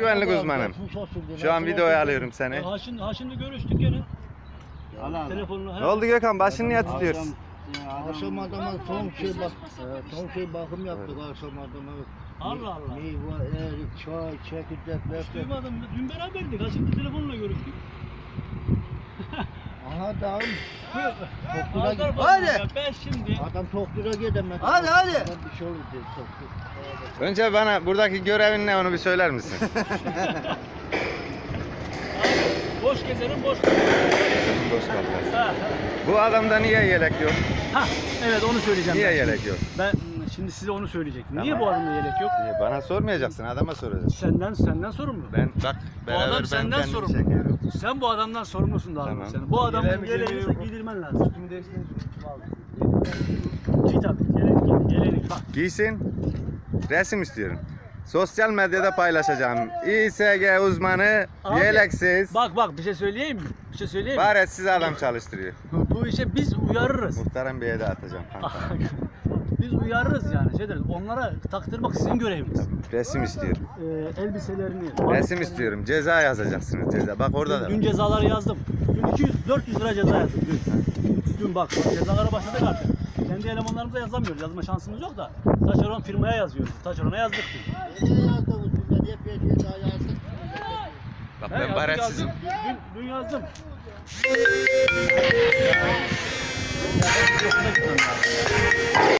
güvenlik uzmanım. Şu an videoya alıyorum seni. Ha şimdi, ha şimdi görüştük gene. Allah. Telefonla. Ne oldu Gökhan? Başını niye tutuyorsun? Akşam adama son şey bak, e, son şey bakım yaptık akşam adama. Allah Allah. Meyve, erik, çay, çekirdek, Hiç duymadım. Dün beraberdik. Ha şimdi telefonla görüştük. Aha dağım. Tokluğa git. Hadi. ya. Ben şimdi Adam tokluğa gidemedi. Hadi, hadi. Adam Bir şey olur diye toklu. Önce bana buradaki görevin ne onu bir söyler misin? boş gezerim boş gezerim. Boş. Ha, Bu adamda niye yelek yok? ha, evet onu söyleyeceğim. Niye ben. yelek yok? Ben şimdi size onu söyleyecektim. Niye Tamam. bu adamda yelek yok? Niye? Bana sormayacaksın, adama soracaksın. Senden senden sorumlu. Ben bak Bu beraber adam ben senden kendimi sorumlu. çekiyorum. Sen bu adamdan sorumlusun daha Tamam. Sen. Bu adamın yeleğini giydirmen lazım. Üstümü değiştirin. Giy tabii. Yeleğini giy. Yeleğini bak. Giysin. Resim istiyorum. Sosyal medyada paylaşacağım. İSG uzmanı Abi, yeleksiz. Bak bak bir şey söyleyeyim mi? Bir şey söyleyeyim mi? Baretsiz adam çalıştırıyor. Bu işe biz uyarırız. Muhtarım Bey'e de atacağım. biz uyarırız yani. Şey deriz, onlara taktırmak sizin göreviniz. Resim istiyorum. Ee, elbiselerini. Resim istiyorum. Ceza yazacaksınız ceza. Bak orada da. Dün, dün cezaları yazdım. Dün 200 400 lira ceza yazdım dün. Dün bak cezalara başladık artık. Kendi elemanlarımıza yazamıyoruz. Yazma şansımız yok da. Taşeron firmaya yazıyoruz. Taşerona yazdık dün. Nereye yazdınız? Burada diye bir daha yazdık. Bak ben baretsizim. yazdım. Dün, dün yazdım.